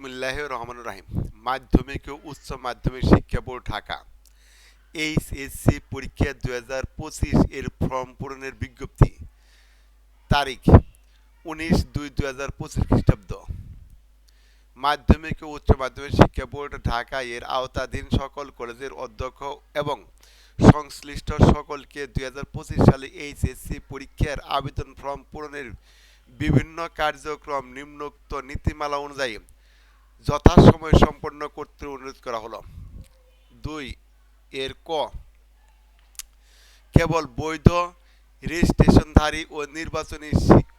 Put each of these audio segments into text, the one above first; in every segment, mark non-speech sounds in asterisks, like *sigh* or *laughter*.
বিসমুল্লাহ রহমান রাহিম। মাধ্যমিক ও উচ্চ মাধ্যমিক শিক্ষা বোর্ড ঢাকা। এইচএসসি পরীক্ষা দু হাজার পঁচিশ এর ফর্ম পূরণের বিজ্ঞপ্তি। তারিখ, উনিশ দুই দু হাজার পঁচিশ খ্রিস্টাব্দ। মাধ্যমিক ও উচ্চ মাধ্যমিক শিক্ষা বোর্ড ঢাকা এর আওতাধীন সকল কলেজের অধ্যক্ষ এবং সংশ্লিষ্ট সকলকে দুই হাজার পঁচিশ সালে এইচএসসি পরীক্ষার আবেদন ফর্ম পূরণের বিভিন্ন কার্যক্রম নিম্নোক্ত নীতিমালা অনুযায়ী যথাসময়ে সম্পন্ন করতে অনুরোধ করা হলো। দুই, এর ক, কেবল বৈধ রেজিস্ট্রেশনধারী ও নির্বাচনী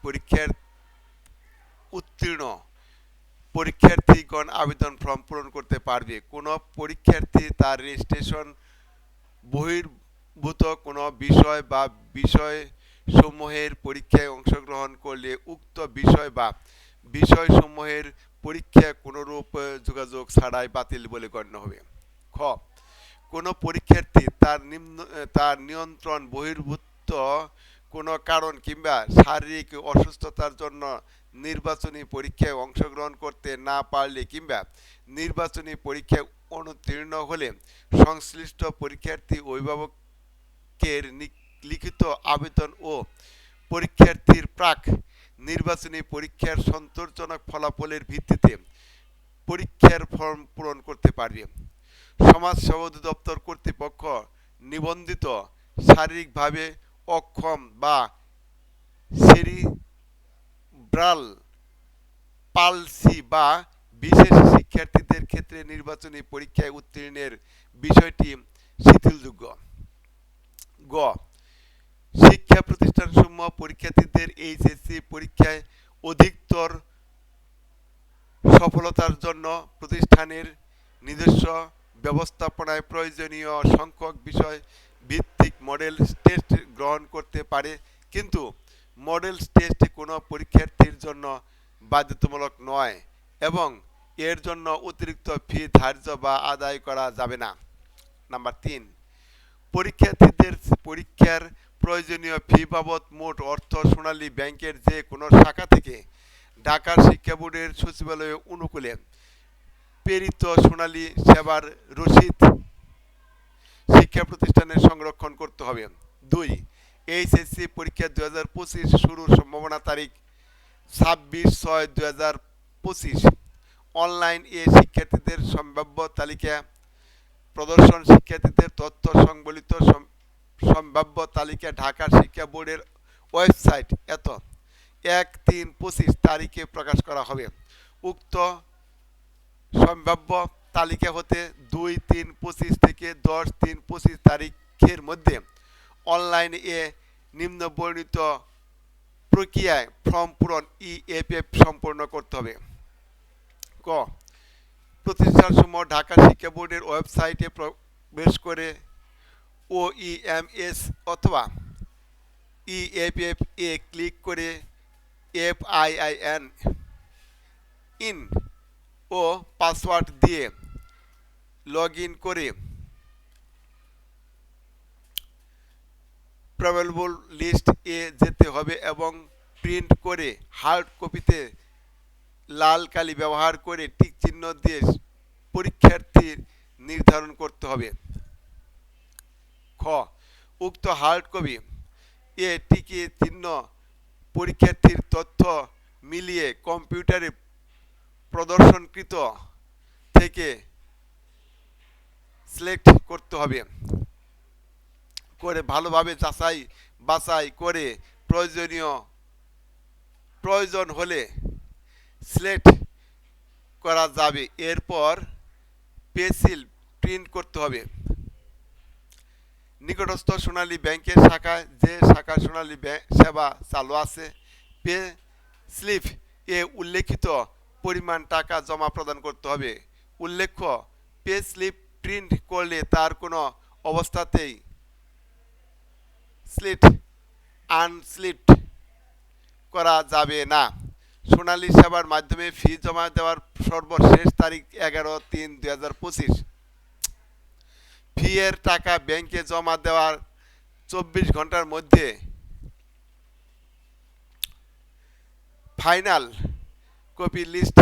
পরীক্ষার উত্তীর্ণ পরীক্ষার্থীগণ আবেদন ফর্ম পূরণ করতে পারবে। কোনো পরীক্ষার্থী তার রেজিস্ট্রেশন বহির্ভূত কোনো বিষয় বা বিষয় সমূহের পরীক্ষায় অংশগ্রহণ করলে উক্ত বিষয় বা বিষয়সমূহের পরীক্ষা কোনোরূপ যোগাযোগ ছাড়াই বাতিল বলে গণ্য হবে। খ, কোনো পরীক্ষার্থী তার নিম্ন, তার নিয়ন্ত্রণ বহির্ভূত কোনো কারণ কিংবা শারীরিক অসুস্থতার জন্য নির্বাচনী পরীক্ষায় অংশগ্রহণ করতে না পারলে কিংবা নির্বাচনী পরীক্ষায় অনুত্তীর্ণ হলে সংশ্লিষ্ট পরীক্ষার্থী অভিভাবকের লিখিত আবেদন ও পরীক্ষার্থীর প্রাক নির্বাচনী পরীক্ষার সন্তোষজনক ফলাফলের ভিত্তিতে পরীক্ষার ফর্ম পূরণ করতে পারবে সমাজ সেবা অধিদপ্তর কর্তৃপক্ষ নিবন্ধিত শারীরিকভাবে অক্ষম বা সেরিব্রাল পালসি বা বিশেষ শিক্ষার্থীদের ক্ষেত্রে নির্বাচনী পরীক্ষায় উত্তীর্ণের বিষয়টি শিথিলযোগ্য। গ শিক্ষা প্রতিষ্ঠানসমূহ পরীক্ষার্থীদের এইচএসসি পরীক্ষায় অধিকতর সফলতার জন্য প্রতিষ্ঠানের নিজস্ব ব্যবস্থাপনায় প্রয়োজনীয় সংখ্যক বিষয় ভিত্তিক মডেল টেস্ট গ্রহণ করতে পারে, কিন্তু মডেল টেস্ট কোনো পরীক্ষার্থীর জন্য বাধ্যতামূলক নয় এবং এর জন্য অতিরিক্ত ফি ধার্য বা আদায় করা যাবে না। নাম্বার তিন, পরীক্ষার্থীদের পরীক্ষার প্রয়োজনীয় ফি বাবদ মোট অর্থ সোনালী ব্যাংকের যে কোনো শাখা থেকে ঢাকার শিক্ষা বোর্ডের সচিবালয়ে অনুকূলে প্রেরিত সোনালী সেবার রসিদ শিক্ষা প্রতিষ্ঠানে সংরক্ষণ করতে হবে। দুই, এইচএসসি পরীক্ষা দু হাজার পঁচিশ শুরুর সম্ভাবনা তারিখ ছাব্বিশ ছয় দু হাজার পঁচিশ। অনলাইন এ শিক্ষার্থীদের সম্ভাব্য তালিকা প্রদর্শন শিক্ষার্থীদের তথ্য সংবলিত সম্ভাব্য তালিকা ঢাকা শিক্ষা বোর্ডের ওয়েবসাইট এত। এক তিন পঁচিশ তারিখে প্রকাশ করা হবে। উক্ত সম্ভাব্য তালিকা হতে দুই তিন পঁচিশ থেকে দশ তিন পঁচিশ তারিখের মধ্যে অনলাইনে এ নিম্ন বর্ণিত প্রক্রিয়ায় ফর্ম পূরণ ইএফএফ সম্পন্ন করতে হবে। ক, প্রতিষ্ঠানসমূহ ঢাকা শিক্ষা বোর্ডের ওয়েবসাইটে প্রবেশ করে ও ইএমএস অথবা ইএফএফ এ ক্লিক করে F I I N in O password দিয়ে লগ ইন করে প্রবেলবল লিস্ট এ যেতে হবে এবং প্রিন্ট করে হার্ড কপিতে লাল কালি ব্যবহার করে টিক চিহ্ন দিয়ে পরীক্ষার্থীর নির্ধারণ করতে হবে। খ। উক্ত হার্ড কপি এ টিকে চিহ্ন পরীক্ষার্থীর তথ্য মিলিয়ে কম্পিউটারে প্রদর্শনকৃত থেকে সিলেক্ট করতে হবে। করে ভালোভাবে যাচাই বাছাই করে প্রয়োজনীয়, প্রয়োজন হলে সিলেক্ট করা যাবে। এরপর পেসিল প্রিন্ট করতে হবে। নিকটস্থ সোনালী ব্যাংকের শাখায় যে শাখা সোনালী সেবা চালু আছে, পে স্লিপ এ উল্লেখিত পরিমাণ টাকা জমা প্রদান করতে হবে। উল্লেখ্য, পে স্লিপ প্রিন্ট করলে তার কোনো অবস্থাতেই স্লিট, আনস্লিট করা যাবে না। সোনালী সেবার মাধ্যমে ফি জমা দেওয়ার সর্বশেষ তারিখ এগারো তিন দুই হাজার পঁচিশ ফি এর টাকা ব্যাংকে জমা দেওয়ার চব্বিশ ঘণ্টার মধ্যে final copy list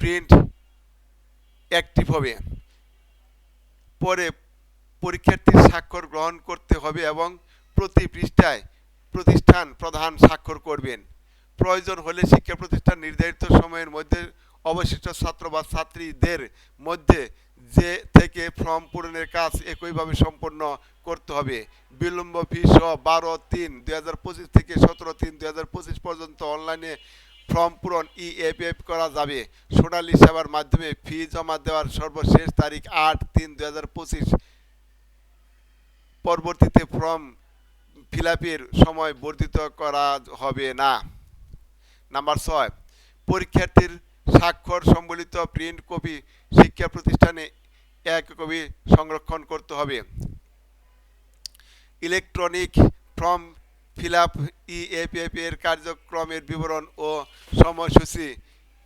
print active হবে। পরে পরীক্ষার্থীর স্বাক্ষর গ্রহণ করতে হবে এবং প্রতি পৃষ্ঠায় প্রতিষ্ঠান প্রধান স্বাক্ষর করবেন। প্রয়োজন হলে শিক্ষা প্রতিষ্ঠান নির্ধারিত সময়ের মধ্যে অবশিষ্ট ছাত্র বা ছাত্রীদের মধ্যে যে থেকে ফর্ম পূরণের কাজ একইভাবে সম্পন্ন করতে হবে। বিলম্ব ফি সহ বারো তিন দুই থেকে সতেরো তিন দুই পর্যন্ত অনলাইনে ফর্ম পূরণ ইএপিএফ করা যাবে। সোনালী সেবার মাধ্যমে ফি জমা দেওয়ার সর্বশেষ তারিখ আট তিন দুই পরবর্তীতে ফর্ম ফিল সময় বর্ধিত করা হবে না। নাম্বার ছয়, পরীক্ষার্থীর স্বাক্ষর, সম্বলিত প্রিন্ট কপি শিক্ষা প্রতিষ্ঠানে এক কপি সংরক্ষণ করতে হবে। Electronic form fill up, EAPF এর কার্যক্রমের বিবরণ ও সময়সূচি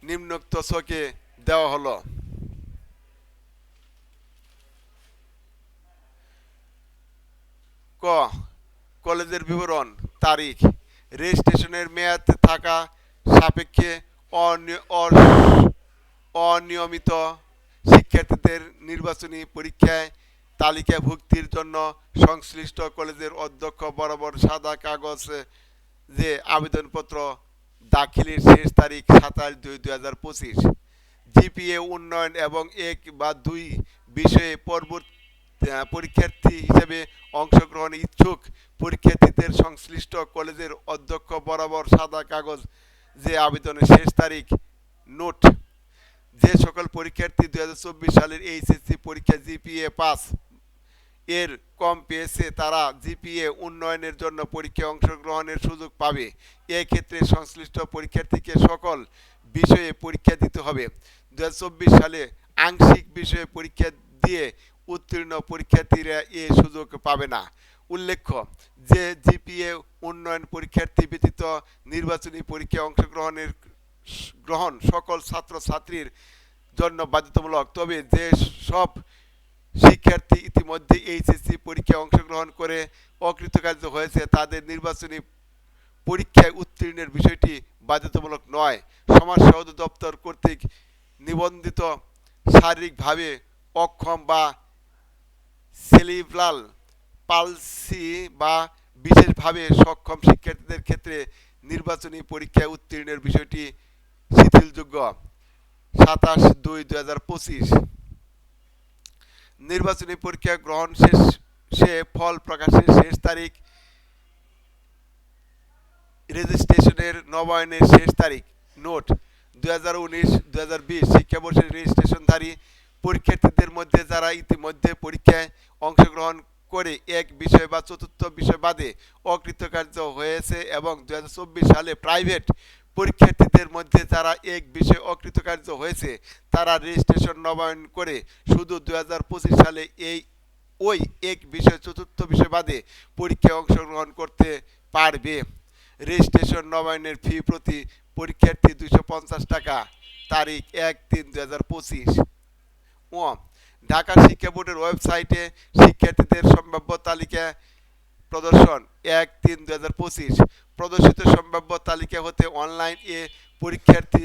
নিম্নোক্ত ছকে দেওয়া হলো। ক, কলেজের বিবরণ, তারিখ, রেজিস্ট্রেশনের মেয়াদ থাকা সাপেক্ষে অনি- অনিয়মিত শিক্ষার্থীদের নির্বাচনী পরীক্ষায় তালিকাভুক্তির জন্য সংশ্লিষ্ট কলেজের অধ্যক্ষ বরাবর সাদা কাগজ যে আবেদনপত্র দাখিলের শেষ তারিখ সাতাশ দুই দুই হাজার পঁচিশ। জিপিএ উন্নয়ন এবং এক বা দুই বিষয়ে পরবর্তী পরীক্ষার্থী হিসেবে অংশগ্রহণ ইচ্ছুক পরীক্ষার্থীদের সংশ্লিষ্ট কলেজের অধ্যক্ষ বরাবর সাদা কাগজ যে আবেদনের শেষ তারিখ নোট যে সকল পরীক্ষার্থী দুই হাজার চব্বিশ সালের এইচএসসি পরীক্ষা জিপিএ পাস এর কম পেয়েছে, তারা জিপিএ উন্নয়নের জন্য পরীক্ষায় অংশগ্রহণের সুযোগ পাবে। এক্ষেত্রে সংশ্লিষ্ট পরীক্ষার্থীকে সকল বিষয়ে পরীক্ষা দিতে হবে। দু হাজার চব্বিশ সালে আংশিক বিষয়ে পরীক্ষা দিয়ে উত্তীর্ণ পরীক্ষার্থীরা এ সুযোগ পাবে না। উল্লেখ্য, যে জিপিএ উন্নয়ন পরীক্ষার্থী ব্যতীত নির্বাচনী পরীক্ষায় অংশগ্রহণের গ্রহণ সকল ছাত্র ছাত্রীর জন্য বাধ্যতামূলক। তবে যে সব শিক্ষার্থী ইতিমধ্যে এইচএসসি পরীক্ষায় অংশগ্রহণ করে অকৃতকার্য হয়েছে, তাদের নির্বাচনী পরীক্ষায় উত্তীর্ণের বিষয়টি বাধ্যতামূলক নয়। সমাজ সহযোগ দপ্তর কর্তৃক নিবন্ধিত শারীরিকভাবে অক্ষম বা সেলিব্রাল পালসি বা বিশেষভাবে সক্ষম শিক্ষার্থীদের ক্ষেত্রে নির্বাচনী পরীক্ষায় উত্তীর্ণের বিষয়টি শিথিলযোগ্য। সাতাশ দুই দুই হাজার পঁচিশ। নির্বাচনী পরীক্ষা গ্রহণ শেষ, সে ফল প্রকাশের শেষ তারিখ। রেজিস্ট্রেশনের নবায়নের শেষ তারিখ, নোট। দুই হাজার উনিশ, দুই হাজার বিশ শিক্ষাবর্ষের রেজিস্ট্রেশনধারী পরীক্ষার্থীদের মধ্যে যারা ইতিমধ্যে পরীক্ষায় অংশগ্রহণ করে এক বিষয় বা চতুর্থ বিষয় বাদে অকৃতকার্য হয়েছে এবং দুই হাজার চব্বিশ সালে প্রাইভেট পরীক্ষার্থীদের মধ্যে যারা এক বিষয়ে অকৃতকার্য হয়েছে, তারা রেজিস্ট্রেশন নবায়ন করে শুধু দু হাজার পঁচিশ সালে এই, ওই এক বিষয় চতুর্থ বিষয় বাদে পরীক্ষায় অংশগ্রহণ করতে পারবে। রেজিস্ট্রেশন নবায়নের ফি প্রতি পরীক্ষার্থী দুশো টাকা, তারিখ এক তিন দু হাজার পঁচিশ। ও ঢাকা শিক্ষা বোর্ডের ওয়েবসাইটে শিক্ষার্থীদের সম্ভাব্য তালিকা প্রদর্শন। এক তিন দু হাজার পঁচিশ। প্রদর্শিত সম্ভাব্য তালিকা হতে অনলাইন এ পরীক্ষার্থী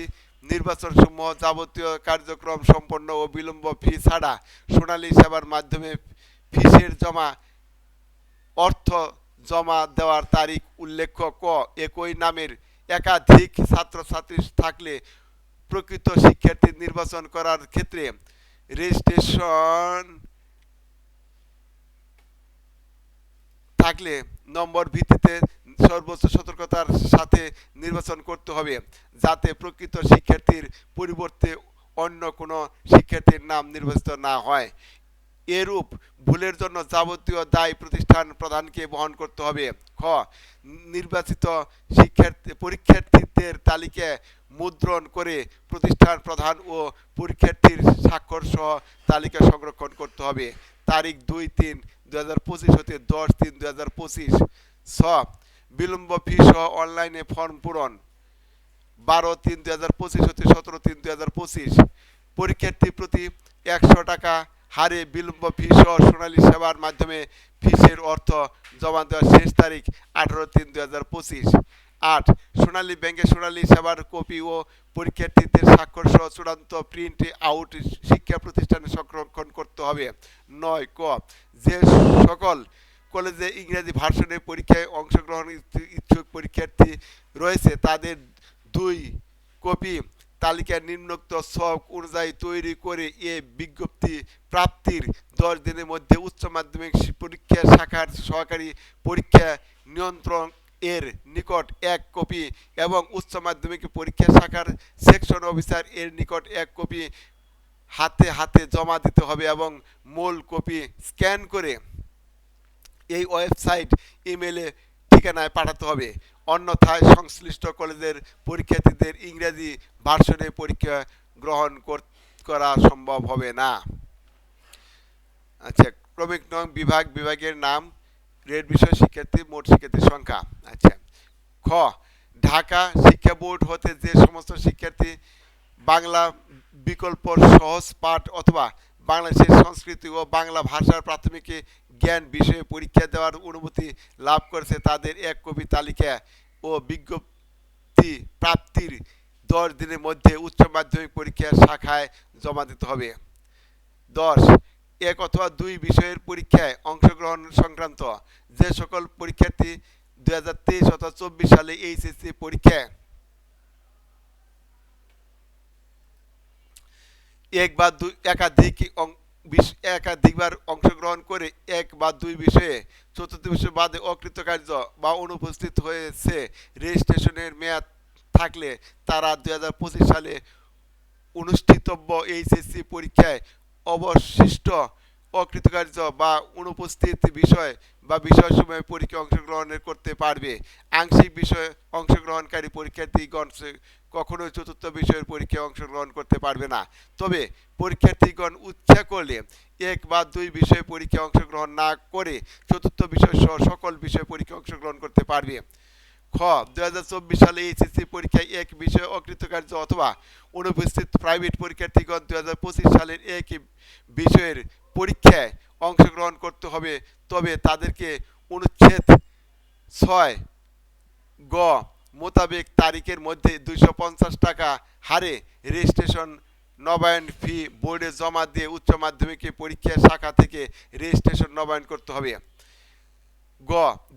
নির্বাচন সমূহ যাবতীয় কার্যক্রম সম্পন্ন ও বিলম্ব ফি ছাড়া সোনালী সেবার মাধ্যমে ফিসের জমা, অর্থ জমা দেওয়ার তারিখ উল্লেখ্য ক, একই নামের একাধিক ছাত্রছাত্রী থাকলে প্রকৃত শিক্ষার্থী নির্বাচন করার ক্ষেত্রে রেজিস্ট্রেশন থাকলে নম্বর ভিত্তিতে সর্বোচ্চ সতর্কতার সাথে নির্বাচন করতে হবে, যাতে প্রকৃত শিক্ষার্থীর পরিবর্তে অন্য কোনো শিক্ষার্থীর নাম নির্বাচিত না হয়। এরূপ ভুলের জন্য যাবতীয় দায় প্রতিষ্ঠান প্রধানকে বহন করতে হবে। খ, নির্বাচিত শিক্ষার্থী পরীক্ষার্থীদের তালিকা মুদ্রণ করে প্রতিষ্ঠান প্রধান ও পরীক্ষার্থীর স্বাক্ষর সহ তালিকা সংরক্ষণ করতে হবে। তারিখ দুই তিন দু হাজার পঁচিশ হতে দশ তিন দু হাজার পঁচিশ। ছ, বিলম্ব ফি সহ অনলাইনে ফর্ম পূরণ। বারো তিন দুই হাজার পঁচিশ হতে সতেরো তিন দুই হাজার পঁচিশ। পরীক্ষার্থী প্রতি একশো টাকা। হারে বিলম্ব ফি সহ সোনালী সেবার মাধ্যমে ফিসের অর্থ জমা দেওয়ার শেষ তারিখ আঠারো তিন দুই হাজার পঁচিশ। আট। সোনালী ব্যাংকে সোনালী সেবার কপি ও পরীক্ষার্থীদের স্বাক্ষর সহ চূড়ান্ত প্রিন্ট আউট শিক্ষা প্রতিষ্ঠানে সংরক্ষণ করতে হবে। নয়, ক, যে সকল কলেজে ইংরেজি ভার্সনের পরীক্ষায় অংশগ্রহণ ইচ্ছুক পরীক্ষার্থী রয়েছে, তাদের দুই কপি তালিকা নিম্নোক্ত ছক অনুযায়ী তৈরি করে এ বিজ্ঞপ্তি প্রাপ্তির দশ দিনের মধ্যে উচ্চ মাধ্যমিক পরীক্ষা শাখার সহকারী পরীক্ষা নিয়ন্ত্রণ এর নিকট এক কপি এবং উচ্চ মাধ্যমিক পরীক্ষা শাখার সেকশন অফিসার এর নিকট এক কপি হাতে হাতে জমা দিতে হবে এবং মূল কপি স্ক্যান করে এই ওয়েবসাইট ইমেলে ঠিকানায় পাঠাতে হবে। অন্যথায় সংশ্লিষ্ট কলেজের পরীক্ষার্থীদের ইংরেজি ভার্সনে পরীক্ষা গ্রহণ করা সম্ভব হবে না। আচ্ছা ক্রমিক নং বিভাগ, বিভাগের নাম রেড বিষয় শিক্ষার্থী মোট শিক্ষার্থীর সংখ্যা। আচ্ছা খ, ঢাকা শিক্ষা বোর্ড হতে যে সমস্ত শিক্ষার্থী বাংলা বিকল্প সহজ পাঠ অথবা বাংলাদেশের সংস্কৃতি ও বাংলা ভাষার প্রাথমিক জ্ঞান বিষয়ে পরীক্ষা দেওয়ার অনুমতি লাভ করেছে, তাদের এক কবি তালিকা ও বিজ্ঞপ্তি প্রাপ্তির দশ দিনের মধ্যে উচ্চ মাধ্যমিক পরীক্ষার শাখায় জমা দিতে হবে। দশ এক অথবা দুই বিষয়ের পরীক্ষায় অংশগ্রহণ সংক্রান্ত যে সকল পরীক্ষার্থী দুই হাজার তেইশ অথবা চব্বিশ সালে এইচএসসি পরীক্ষায় এক বা দুই একাধিক একাধিকবার অংশগ্রহণ করে এক বা দুই বিষয়ে চতুর্থ বাদে অকৃতকার্য বা অনুপস্থিত হয়েছে রেজিস্ট্রেশনের মেয়াদ থাকলে তারা দুই হাজার পঁচিশ সালে অনুষ্ঠিতব্য এইচএসসি পরীক্ষায় অবশিষ্ট অকৃতকার্য বা অনুপস্থিত বিষয় বা বিষয়সমূহে পরীক্ষা অংশগ্রহণ করতে পারবে। আংশিক বিষয়ে অংশগ্রহণকারী পরীক্ষার্থীগণ কখনোই চতুর্থ বিষয়ের পরীক্ষায় অংশগ্রহণ করতে পারবে না। তবে পরীক্ষার্থীগণ ইচ্ছা করলে এক বা দুই বিষয়ে পরীক্ষায় অংশগ্রহণ না করে চতুর্থ বিষয় সহ সকল বিষয়ে পরীক্ষায় অংশগ্রহণ করতে পারবে। খ দু হাজার চব্বিশ সালে এইচএসসি পরীক্ষায় এক বিষয়ে অকৃতকার্য অথবা অনুপস্থিত প্রাইভেট পরীক্ষার্থীগণ দু হাজার পঁচিশ সালের এক বিষয়ের পরীক্ষায় অংশগ্রহণ করতে হবে। তবে তাদেরকে অনুচ্ছেদ ছয় গ মোতাবেক তারিখের মধ্যে দুইশো পঞ্চাশ টাকা হারে রেজিস্ট্রেশন নবায়ন ফি বোর্ডে জমা দিয়ে উচ্চ মাধ্যমিক পরীক্ষা শাখা থেকে রেজিস্ট্রেশন নবায়ন করতে হবে। গ,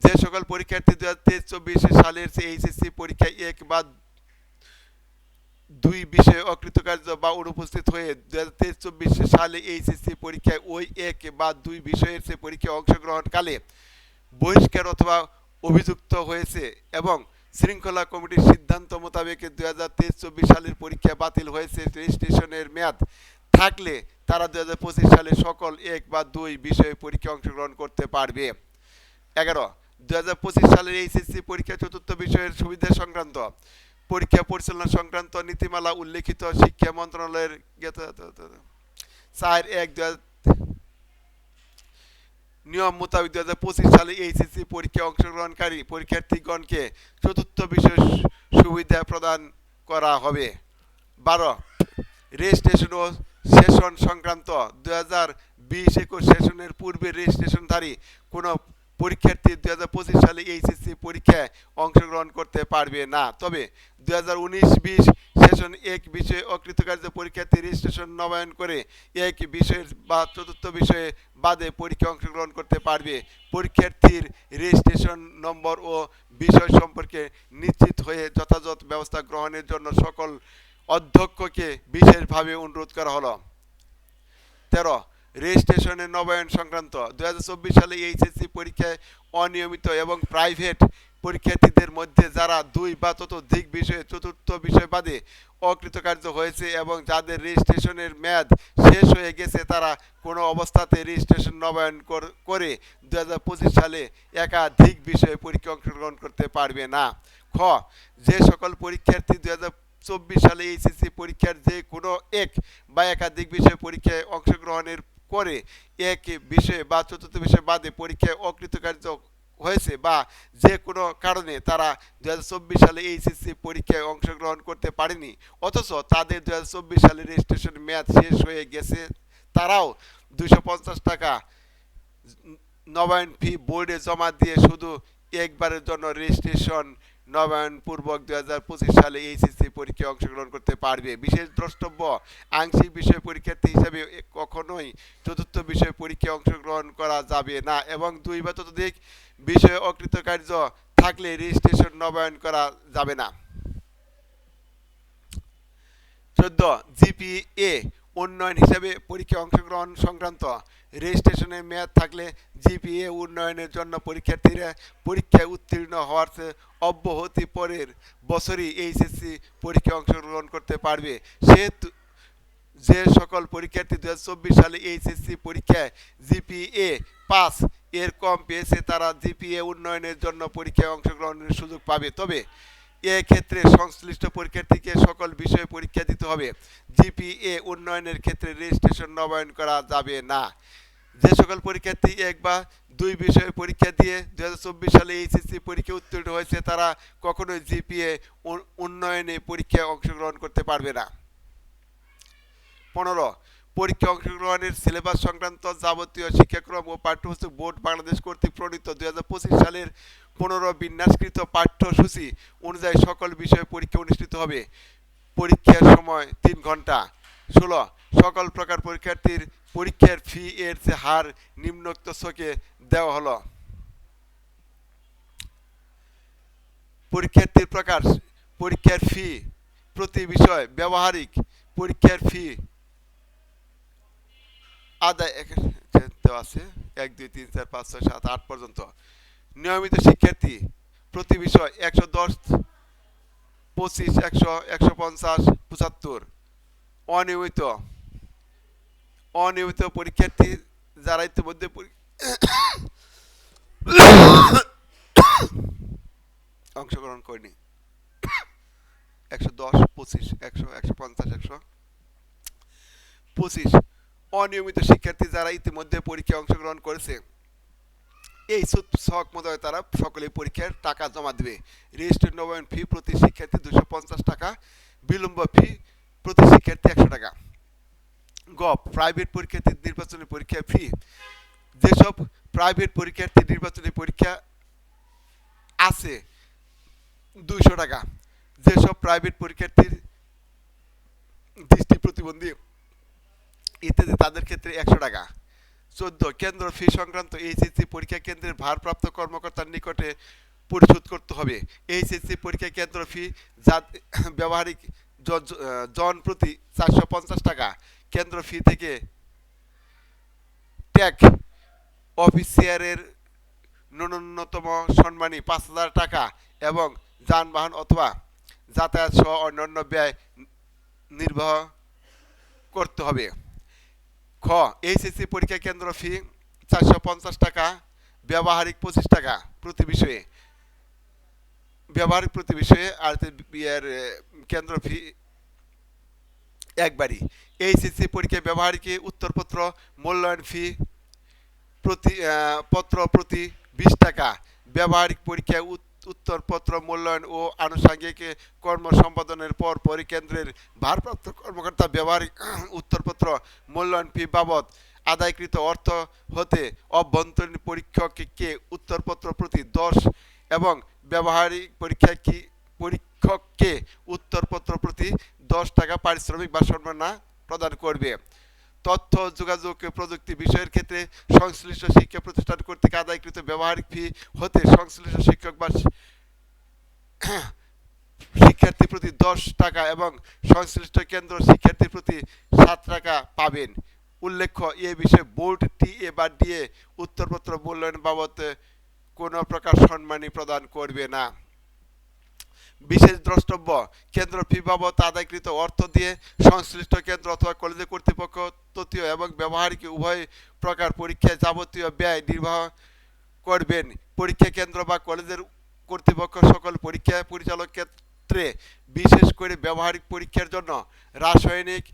যে সকল পরীক্ষার্থী দু হাজার তেইশ চব্বিশ সালের এইচএসসি পরীক্ষায় এক বা দুই বিষয়ে অকৃতকার্য বা অনুপস্থিত হয়ে দু হাজার চব্বিশ সালে এইচএসসি পরীক্ষায় ওই এক বা দুই বিষয়ের সে পরীক্ষায় অংশগ্রহণকালে বহিষ্কার অথবা অভিযুক্ত হয়েছে এবং শৃঙ্খলা কমিটির সিদ্ধান্ত মোতাবেক দুই হাজার তেইশ চব্বিশ সালের পরীক্ষা বাতিল হয়েছে। রেজিস্ট্রেশনের মেয়াদ থাকলে তারা দু সালে সকল এক বা দুই বিষয়ে পরীক্ষা অংশগ্রহণ করতে পারবে। এগারো দু হাজার পঁচিশ সালের এইচএসসি পরীক্ষা চতুর্থ বিষয়ের সুবিধা সংক্রান্ত। পরীক্ষা পরিচালনা সংক্রান্ত নীতিমালা উল্লেখিত শিক্ষা মন্ত্রণালয়ের চার এক দু নিয়ম মোতাবেক দু হাজার পঁচিশ সালে এইচএসসি পরীক্ষায় অংশগ্রহণকারী পরীক্ষার্থীগণকে চতুর্থ সু- সুবিধা প্রদান করা হবে। বারো রেজিস্ট্রেশন ও সেশন সংক্রান্ত দু হাজার বিশ একুশ সেশনের পূর্বে রেজিস্ট্রেশনধারী কোনো পরীক্ষার্থী দু হাজার পঁচিশ সালে এইচএসসি পরীক্ষায় অংশগ্রহণ করতে পারবে না। তবে দু হাজার উনিশ বিশ সেশন এক বিষয়ে অকৃতকার্য পরীক্ষার্থী রেজিস্ট্রেশন নবায়ন করে এক বিষয়ের বা চতুর্থ বিষয়ে বাদে পরীক্ষা অংশগ্রহণ করতে পারবে। পরীক্ষার্থীর রেজিস্ট্রেশন নম্বর ও বিষয় সম্পর্কে নিশ্চিত হয়ে যথাযথ ব্যবস্থা গ্রহণের জন্য সকল অধ্যক্ষকে বিশেষভাবে অনুরোধ করা হলো। তেরো রেজিস্ট্রেশনের নবায়ন সংক্রান্ত। দু হাজার চব্বিশ সালে এইচএসসি পরীক্ষায় অনিয়মিত এবং প্রাইভেট পরীক্ষার্থীদের মধ্যে যারা দুই বা ততোধিক বিষয়ে চতুর্থ বিষয় বাদে অকৃতকার্য হয়েছে এবং যাদের রেজিস্ট্রেশনের মেয়াদ শেষ হয়ে গেছে, তারা কোনো অবস্থাতে রেজিস্ট্রেশন নবায়ন কর- দু হাজার পঁচিশ সালে একাধিক বিষয়ে পরীক্ষা অংশগ্রহণ করতে পারবে না। খ, যে সকল পরীক্ষার্থী দু চব্বিশ সালে এইচএসসি পরীক্ষার যে কোনো এক বা একাধিক বিষয়ে পরীক্ষায় অংশগ্রহণের করে এক বিষয়ে বা চতুর্থ বিষয় বাদে পরীক্ষায় অকৃতকার্য হয়েছে বা যে কোনো কারণে তারা দু হাজার চব্বিশ সালে এইচএসসি পরীক্ষায় অংশগ্রহণ করতে পারেনি অথচ তাদের দুই হাজার চব্বিশ সালে রেজিস্ট্রেশন মেয়াদ শেষ হয়ে গেছে তারাও দুশো টাকা নবায়ন ফি বোর্ডে জমা দিয়ে শুধু একবারের জন্য রেজিস্ট্রেশন নবায়নপূর্বক দুই হাজার পঁচিশ সালে এইচএসসি পরীক্ষায় অংশগ্রহণ করতে পারবে। বিশেষ দ্রষ্টব্য, আংশিক বিষয় পরীক্ষার্থী হিসাবে কখনোই চতুর্থ বিষয় পরীক্ষায় অংশগ্রহণ করা যাবে না এবং দুই বা ততোধিক বিষয়ে অকৃতকার্য থাকলে রেজিস্ট্রেশন নবায়ন করা যাবে না। চোদ্দ, জিপিএ উন্নয়ন হিসেবে পরীক্ষায় অংশগ্রহণ সংক্রান্ত রেজিস্ট্রেশনের মেয়াদ থাকলে জিপিএ উন্নয়নের জন্য পরীক্ষার্থীরা পরীক্ষায় উত্তীর্ণ হওয়ার অব্যাহতি পরের বছরই এইচএসসি পরীক্ষায় অংশগ্রহণ করতে পারবে। সেহেতু যে সকল পরীক্ষার্থী দুহাজার চব্বিশ সালে এইচএসসি পরীক্ষায় জিপিএ পাস, এর কম পেয়েছে তারা জিপিএ উন্নয়নের জন্য পরীক্ষায় অংশগ্রহণের সুযোগ পাবে। তবে এক্ষেত্রে সংশ্লিষ্ট পরীক্ষার্থীকে সকল বিষয়ে পরীক্ষা দিতে হবে। জিপিএ উন্নয়নের ক্ষেত্রে রেজিস্ট্রেশন নবায়ন করা যাবে না। যে সকল পরীক্ষার্থী এক বা দুই বিষয়ে পরীক্ষা দিয়ে দুহাজার চব্বিশ সালে এইচএসসি পরীক্ষা উত্তীর্ণ হয়েছে, তারা কখনোই জিপিএ উন্নয়নে পরীক্ষায় অংশগ্রহণ করতে পারবে না। পনেরো পরীক্ষা অংশগ্রহণের সিলেবাস সংক্রান্ত যাবতীয় শিক্ষাক্রম ও পাঠ্যপুস্তক বোর্ড বাংলাদেশ কর্তৃক প্রণীত দুই সালের পনেরো বিন্যাসকৃত পাঠ্যসূচি অনুযায়ী সকল বিষয়ে পরীক্ষা অনুষ্ঠিত হবে। পরীক্ষার সময় তিন ঘণ্টা। ষোলো, সকল প্রকার পরীক্ষার্থীর পরীক্ষার ফি এর যে হার নিম্নোক্ত ছকে দেওয়া হলো। পরীক্ষার্থীর প্রকার, পরীক্ষার ফি প্রতি বিষয় ব্যবহারিক, পরীক্ষার ফি আদায় দেওয়া আছে। এক, দুই, তিন, চার, পাঁচ, ছয়, সাত, আট পর্যন্ত। নিয়মিত শিক্ষার্থী প্রতি বিষয় একশো দশ, পঁচিশ, একশো একশো পঞ্চাশ, পঁচাত্তর। অনিয়মিত। অনিয়মিত পরীক্ষার্থী যারা ইতিমধ্যে অংশগ্রহণ করেনি। একশো দশ, পঁচিশ, একশো একশো পঞ্চাশ, একশো পঁচিশ। অনিয়মিত শিক্ষার্থী যারা ইতিমধ্যে পরীক্ষায় অংশগ্রহণ করেছে, এই ছক মতোই তারা সকলে পরীক্ষার টাকা জমা দেবে। রেজিস্টার্ড নবায়ন ফি প্রতি শিক্ষার্থী দুশো পঞ্চাশ টাকা, বিলম্ব ফি প্রতি শিক্ষার্থী একশো টাকা। গ প্রাইভেট পরীক্ষার্থীর নির্বাচনী পরীক্ষা ফি যেসব প্রাইভেট পরীক্ষার্থী নির্বাচনী পরীক্ষা আছে, দুইশো টাকা। যেসব প্রাইভেট পরীক্ষার্থীর দৃষ্টি প্রতিবন্ধী ইত্যাদি তাদের ক্ষেত্রে একশো টাকা। চোদ্দ, কেন্দ্র ফি সংক্রান্ত এইচএসসি পরীক্ষা কেন্দ্রের ভারপ্রাপ্ত কর্মকর্তার নিকটে পরিশোধ করতে হবে। এইচএসসি পরীক্ষা কেন্দ্র ফি যা ব্যবহারিক জন- প্রতি চারশো পঞ্চাশ টাকা। কেন্দ্র ফি থেকে ট্যাক অফিসিয়ারের ন্যূনতম সম্মানী পাঁচ হাজার টাকা এবং যানবাহন অথবা যাতায়াত সহ অন্যান্য ব্যয় নির্বাহ করতে হবে। খ এইচএসসি পরীক্ষা কেন্দ্র ফি চারশো পঞ্চাশ টাকা, ব্যবহারিক পঁচিশ টাকা প্রতি বিষয়ে। ব্যবহারিক প্রতি বিষয়ে আর এর কেন্দ্র ফি একবারই। এইচএসসি পরীক্ষায় ব্যবহারিক উত্তরপত্র, মূল্যায়ন ফি প্রতি পত্র প্রতি বিশ টাকা। ব্যবহারিক পরীক্ষায় উত্তরপত্র মূল্যায়ন ও আনুষঙ্গিক কর্ম সম্পাদনের পর পরিকেন্দ্রের ভারপ্রাপ্ত কর্মকর্তা ব্যবহারিক *clears throat* উত্তরপত্র মূল্যায়ন ফি বাবদ আদায়কৃত অর্থ হতে অভ্যন্তরীণ পরীক্ষককে উত্তরপত্র প্রতি দশ এবং ব্যবহারিক পরীক্ষা কি পরীক্ষককে উত্তরপত্র প্রতি দশ টাকা পারিশ্রমিক বা সম্মাননা প্রদান করবে? তথ্য, যোগাযোগ প্রযুক্তি বিষয়ের ক্ষেত্রে সংশ্লিষ্ট শিক্ষা প্রতিষ্ঠান কর্তৃক আদায়কৃত ব্যবহারিক ফি হতে সংশ্লিষ্ট শিক্ষক বা শিক্ষার্থী প্রতি দশ টাকা এবং সংশ্লিষ্ট কেন্দ্র শিক্ষার্থীর প্রতি সাত টাকা পাবেন। উল্লেখ্য, এ বিষয়ে বোর্ড টি এ বা ডিএ উত্তরপত্র মূল্যায়ন বাবদ কোনো প্রকার সম্মানী প্রদান করবে না। বিশেষ দ্রষ্টব্য, কেন্দ্র ফি বাবদ আদায়কৃত অর্থ দিয়ে সংশ্লিষ্ট কেন্দ্র অথবা কলেজের কর্তৃপক্ষ তৃতীয় এবং ব্যবহারিক উভয় প্রকার পরীক্ষায় যাবতীয় ব্যয় নির্বাহ করবেন। পরীক্ষা কেন্দ্র বা কলেজের কর্তৃপক্ষ সকল পরীক্ষা পরিচালক ক্ষেত্রে বিশেষ করে ব্যবহারিক পরীক্ষার জন্য রাসায়নিক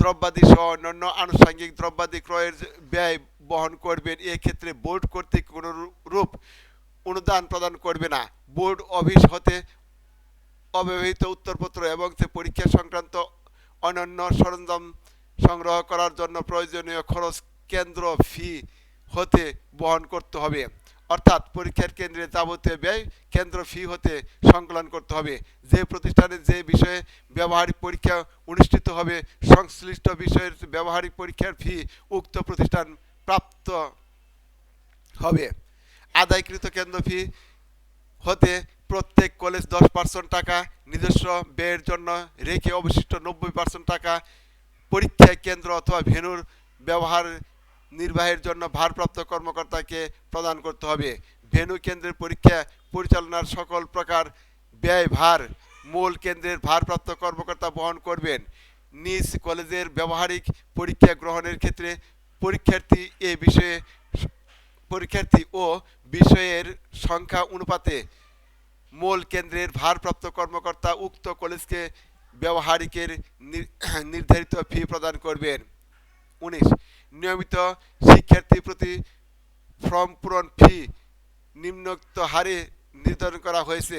দ্রব্যাদি সহ অন্যান্য আনুষঙ্গিক দ্রব্যাদি ক্রয়ের ব্যয় বহন করবেন। এক্ষেত্রে বোর্ড কর্তৃক কোনো রূপ অনুদান প্রদান করবে না। বোর্ড অফিস হতে অব্যবহৃত উত্তরপত্র এবং সে পরীক্ষা সংক্রান্ত অন্যান্য সরঞ্জাম সংগ্রহ করার জন্য প্রয়োজনীয় খরচ কেন্দ্র ফি হতে বহন করতে হবে। অর্থাৎ পরীক্ষার কেন্দ্রে যাবতীয় ব্যয় কেন্দ্র ফি হতে সংকলন করতে হবে। যে প্রতিষ্ঠানে যে বিষয়ে ব্যবহারিক পরীক্ষা অনুষ্ঠিত হবে, সংশ্লিষ্ট বিষয়ের ব্যবহারিক পরীক্ষার ফি উক্ত প্রতিষ্ঠান প্রাপ্ত হবে। আদায়কৃত কেন্দ্র ফি হতে প্রত্যেক কলেজ দশ পার্সেন্ট টাকা, নিজস্ব ব্যয়ের জন্য রেখে অবশিষ্ট নব্বই পার্সেন্ট টাকা পরীক্ষা কেন্দ্র অথবা ভেনুর ব্যবহার নির্বাহের জন্য ভারপ্রাপ্ত কর্মকর্তাকে প্রদান করতে হবে। ভেন্যু কেন্দ্রের পরীক্ষা পরিচালনার সকল প্রকার ব্যয় ভার মূল কেন্দ্রের ভারপ্রাপ্ত কর্মকর্তা বহন করবেন। নিজ কলেজের ব্যবহারিক পরীক্ষা গ্রহণের ক্ষেত্রে পরীক্ষার্থী এ বিষয়ে পরীক্ষার্থী ও বিষয়ের সংখ্যা অনুপাতে মূল কেন্দ্রের ভারপ্রাপ্ত কর্মকর্তা উক্ত কলেজকে ব্যবহারিকের *clears throat* নির্ধারিত ফি প্রদান করবেন। উনিশ, নিয়মিত শিক্ষার্থী প্রতি ফর্ম পূরণ ফি নিম্নোক্ত হারে নির্ধারণ করা হয়েছে।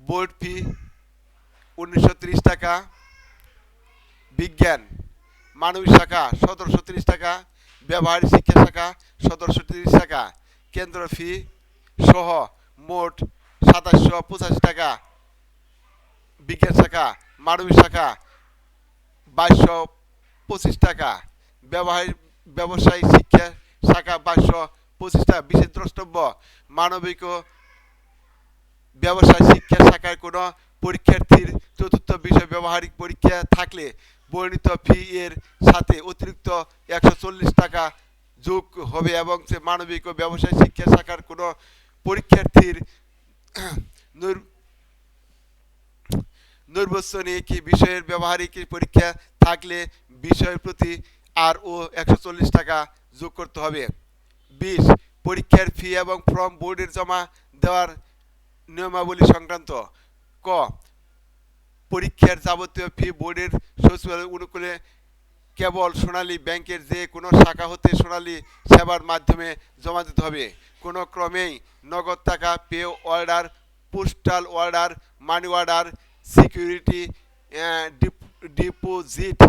বোর্ড ফি উনিশশো টাকা। বিজ্ঞান, মানবিক শাখা সতেরোশো তিরিশ টাকা। ব্যবহারিক শিক্ষা শাখা সতেরোশো তিরিশ টাকা। কেন্দ্র ফি সহ মোট সাতাশশো পঁচাশি টাকা বিজ্ঞান শাখা মানবিক শাখা, বাইশশো পঁচিশ টাকা। ব্যবহারিক ব্যবসায়িক শিক্ষা শাখা বাইশশো পঁচিশ টাকা। বিশেষ দ্রষ্টব্য, মানবিক ও ব্যবসায় শিক্ষা শাখার কোনো পরীক্ষার্থীর চতুর্থ বিষয় ব্যবহারিক পরীক্ষা থাকলে বর্ণিত ফি এর সাথে অতিরিক্ত একশো চল্লিশ টাকা যোগ হবে এবং সে মানবিক ও ব্যবসায় শিক্ষা শাখার কোনো পরীক্ষার্থীর নৈর- নির্বাচনিক বিষয়ের ব্যবহারিক পরীক্ষা থাকলে বিষয়ের প্রতি আর ও একশো চল্লিশ টাকা যোগ করতে হবে। বিশ, পরীক্ষার ফি এবং ফর্ম বোর্ডের জমা দেওয়ার নিয়মাবলী সংক্রান্ত। ক, পরীক্ষার যাবতীয় ফি বোর্ডের সচিবালয় অনুকূলে কেবল সোনালী ব্যাংকের যে কোনো শাখা হতে সোনালী সেবার মাধ্যমে জমা দিতে হবে। কোনো ক্রমেই নগদ টাকা, pay order, postal order, money order, security deposit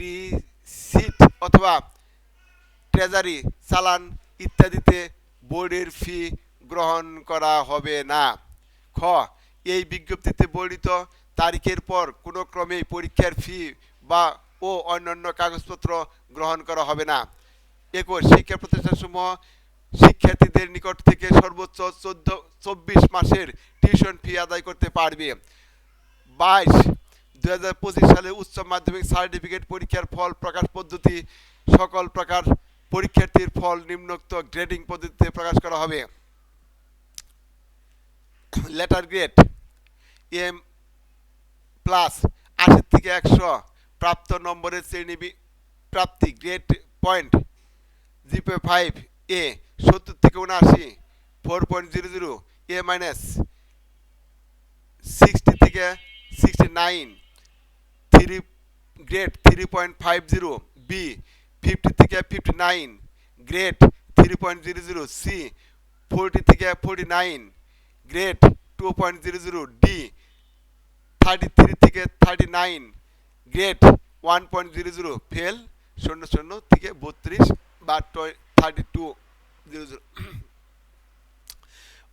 receipt অথবা ট্রেজারি, চালান ইত্যাদিতে বোর্ডের ফি গ্রহণ করা হবে না। খ, এই বিজ্ঞপ্তিতে বর্ণিত তারিখের পর কোনো ক্রমেই পরীক্ষার ফি বা ও অন্যান্য কাগজপত্র গ্রহণ করা হবে না। একুশ, শিক্ষা প্রতিষ্ঠানসমূহ শিক্ষার্থীদের নিকট থেকে সর্বোচ্চ চোদ্দ, চব্বিশ মাসের টিউশন ফি আদায় করতে পারবে। বাইশ দু হাজার পঁচিশ সালে উচ্চ মাধ্যমিক সার্টিফিকেট পরীক্ষার ফল প্রকাশ পদ্ধতি সকল প্রকার পরীক্ষার্থীর ফল নিম্নোক্ত গ্রেডিং পদ্ধতিতে প্রকাশ করা হবে। লেটার গ্রেড, এম প্লাস আশি থেকে একশো প্রাপ্ত নম্বরের শ্রেণি প্রাপ্তি grade point GPA five A সত্তর থেকে উনআশি four point zero zero A minus sixty থেকে sixty nine three grade three point five zero B fifty থেকে fifty nine grade three point zero zero C forty থেকে forty nine grade two point zero zero D thirty three থেকে thirty nine grade one point zero zero fail শূন্য শূন্য থেকে বত্রিশ বা thirty two zero zero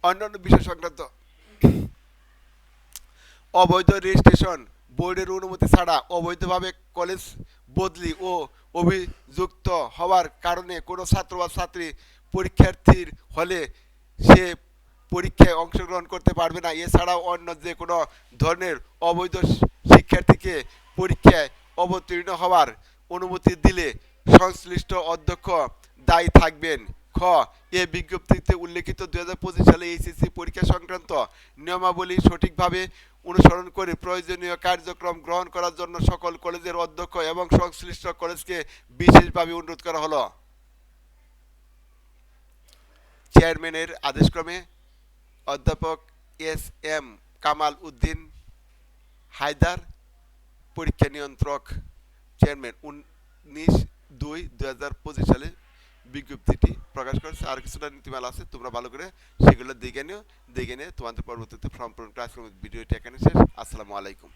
অন্যান্য বিষয় সংক্রান্ত অবৈধ রেজিস্ট্রেশন বোর্ডের অনুমতি ছাড়া অবৈধভাবে কলেজ বদলি ও অভিযুক্ত হওয়ার কারণে কোনো ছাত্র বা ছাত্রী পরীক্ষার্থীর হলে সে পরীক্ষায় অংশগ্রহণ করতে পারবে না। এছাড়াও অন্য যে কোনো ধরনের অবৈধ শিক্ষার্থীকে পরীক্ষায় অবতীর্ণ হওয়ার অনুমতি দিলে সংশ্লিষ্ট অধ্যক্ষ দায়ী থাকবেন। খ, এ বিজ্ঞপ্তিতে উল্লেখিত দুই হাজার সালে এইচএসসি পরীক্ষা সংক্রান্ত নিয়মাবলী সঠিকভাবে অনুসরণ করে প্রয়োজনীয় কার্যক্রম গ্রহণ করার জন্য সকল কলেজের অধ্যক্ষ এবং সংশ্লিষ্ট কলেজকে বিশেষভাবে অনুরোধ করা হলো। চেয়ারম্যানের আদেশক্রমে অধ্যাপক এস এম কামাল উদ্দিন হায়দার পরীক্ষা নিয়ন্ত্রক চেয়ারম্যান উনিশ দুই দু হাজার পঁচিশ সালে বিজ্ঞপ্তিটি প্রকাশ করেছে। আর কিছুটা নীতিমালা আছে, তোমরা ভালো করে সেগুলো দেখে নিও, দেখে নিয়ে তোমাদের পরবর্তীতে ফর্ম পূরণ ক্লাসরুম ভিডিওটি এখানে শেষ। আসসালামু আলাইকুম।